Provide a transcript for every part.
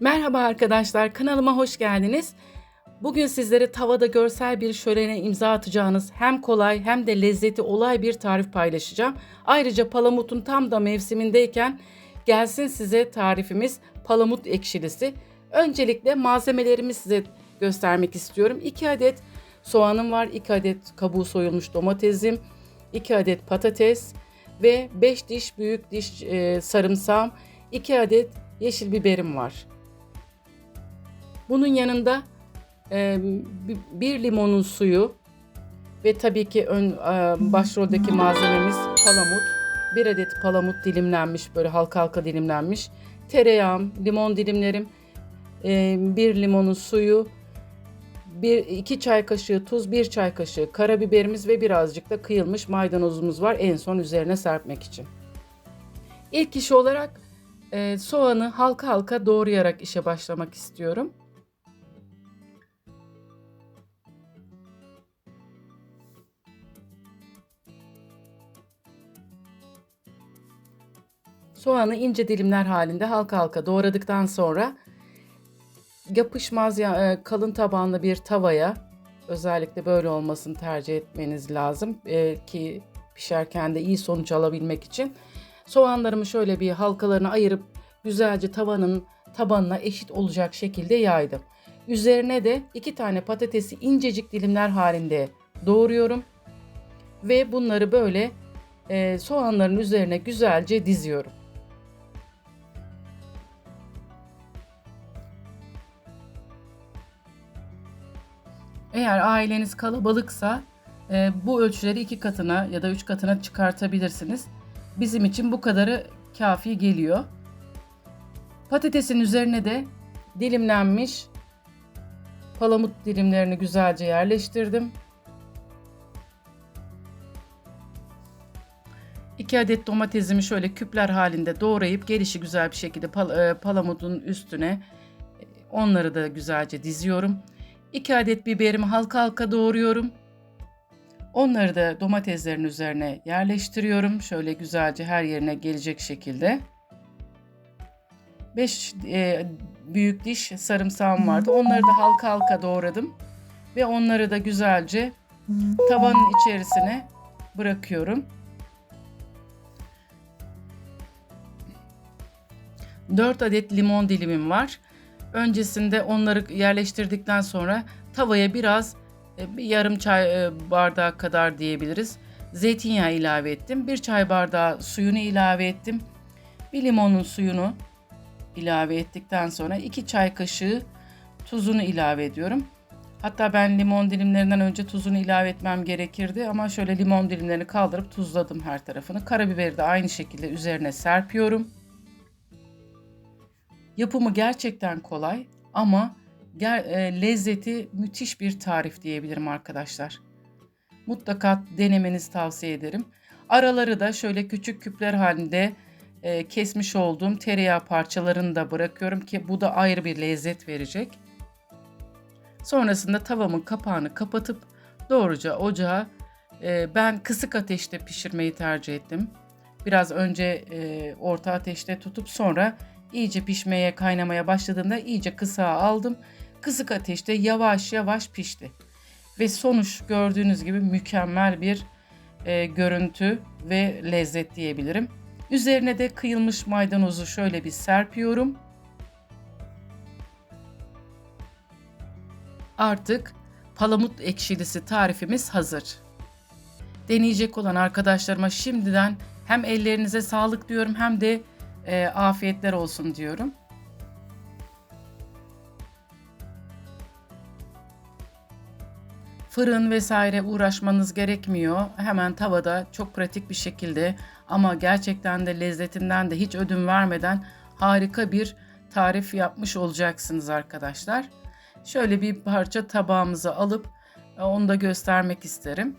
Merhaba arkadaşlar, kanalıma hoş geldiniz. Bugün sizlere tavada görsel bir şölene imza atacağınız hem kolay hem de lezzeti olay bir tarif paylaşacağım. Ayrıca palamutun tam da mevsimindeyken gelsin size tarifimiz palamut ekşilisi. Öncelikle malzemelerimi size göstermek istiyorum. 2 adet soğanım var, 2 adet kabuğu soyulmuş domatesim, 2 adet patates ve 5 diş büyük diş e, sarımsağım, 2 adet yeşil biberim var. Bunun yanında e, bir limonun suyu ve tabii ki ön e, başroldeki malzememiz palamut. Bir adet palamut dilimlenmiş böyle halka halka dilimlenmiş. Tereyağım, limon dilimlerim, e, bir limonun suyu, bir iki çay kaşığı tuz, bir çay kaşığı karabiberimiz ve birazcık da kıyılmış maydanozumuz var en son üzerine serpmek için. İlk iş olarak e, soğanı halka halka doğrayarak işe başlamak istiyorum. Soğanı ince dilimler halinde halka halka doğradıktan sonra yapışmaz ya e, kalın tabanlı bir tavaya özellikle böyle olmasını tercih etmeniz lazım e, ki pişerken de iyi sonuç alabilmek için soğanlarımı şöyle bir halkalarına ayırıp güzelce tavanın tabanına eşit olacak şekilde yaydım. Üzerine de iki tane patatesi incecik dilimler halinde doğruyorum ve bunları böyle e, soğanların üzerine güzelce diziyorum. Eğer aileniz kalabalıksa e, bu ölçüleri iki katına ya da üç katına çıkartabilirsiniz. Bizim için bu kadarı kafi geliyor. Patatesin üzerine de dilimlenmiş palamut dilimlerini güzelce yerleştirdim. 2 adet domatesimi şöyle küpler halinde doğrayıp gelişi güzel bir şekilde pal e, palamutun üstüne e, onları da güzelce diziyorum. 2 adet biberimi halka halka doğruyorum. Onları da domateslerin üzerine yerleştiriyorum. Şöyle güzelce her yerine gelecek şekilde. 5 e, büyük diş sarımsağım vardı. Onları da halka halka doğradım. Ve onları da güzelce tavanın içerisine bırakıyorum. 4 adet limon dilimim var. Öncesinde onları yerleştirdikten sonra tavaya biraz e, bir yarım çay e, bardağı kadar diyebiliriz. Zeytinyağı ilave ettim. Bir çay bardağı suyunu ilave ettim. Bir limonun suyunu ilave ettikten sonra iki çay kaşığı tuzunu ilave ediyorum. Hatta ben limon dilimlerinden önce tuzunu ilave etmem gerekirdi ama şöyle limon dilimlerini kaldırıp tuzladım her tarafını. Karabiberi de aynı şekilde üzerine serpiyorum. Yapımı gerçekten kolay ama e, lezzeti müthiş bir tarif diyebilirim arkadaşlar. Mutlaka denemenizi tavsiye ederim. Araları da şöyle küçük küpler halinde e, kesmiş olduğum tereyağı parçalarını da bırakıyorum ki bu da ayrı bir lezzet verecek. Sonrasında tavamın kapağını kapatıp doğruca ocağa e, ben kısık ateşte pişirmeyi tercih ettim. Biraz önce e, orta ateşte tutup sonra iyice pişmeye kaynamaya başladığında iyice kısa aldım. Kısık ateşte yavaş yavaş pişti. Ve sonuç gördüğünüz gibi mükemmel bir e, görüntü ve lezzet diyebilirim. Üzerine de kıyılmış maydanozu şöyle bir serpiyorum. Artık palamut ekşilisi tarifimiz hazır. Deneyecek olan arkadaşlarıma şimdiden hem ellerinize sağlık diyorum hem de e, afiyetler olsun diyorum. Fırın vesaire uğraşmanız gerekmiyor. Hemen tavada çok pratik bir şekilde ama gerçekten de lezzetinden de hiç ödün vermeden harika bir tarif yapmış olacaksınız arkadaşlar. Şöyle bir parça tabağımıza alıp e, onu da göstermek isterim.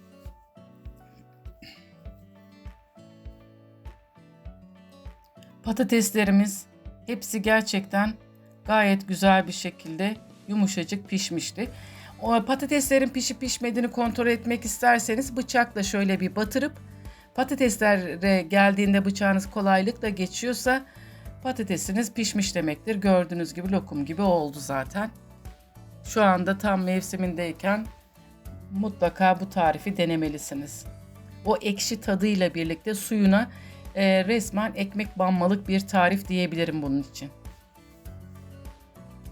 Patateslerimiz hepsi gerçekten gayet güzel bir şekilde yumuşacık pişmişti. O patateslerin pişip pişmediğini kontrol etmek isterseniz bıçakla şöyle bir batırıp patateslere geldiğinde bıçağınız kolaylıkla geçiyorsa Patatesiniz pişmiş demektir. Gördüğünüz gibi lokum gibi oldu zaten. Şu anda tam mevsimindeyken mutlaka bu tarifi denemelisiniz. O ekşi tadıyla birlikte suyuna e, resmen ekmek banmalık bir tarif diyebilirim bunun için.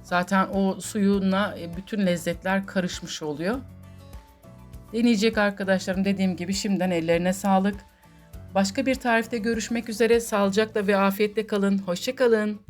Zaten o suyuna e, bütün lezzetler karışmış oluyor. Deneyecek arkadaşlarım dediğim gibi şimdiden ellerine sağlık. Başka bir tarifte görüşmek üzere. Sağlıcakla ve afiyetle kalın. Hoşçakalın.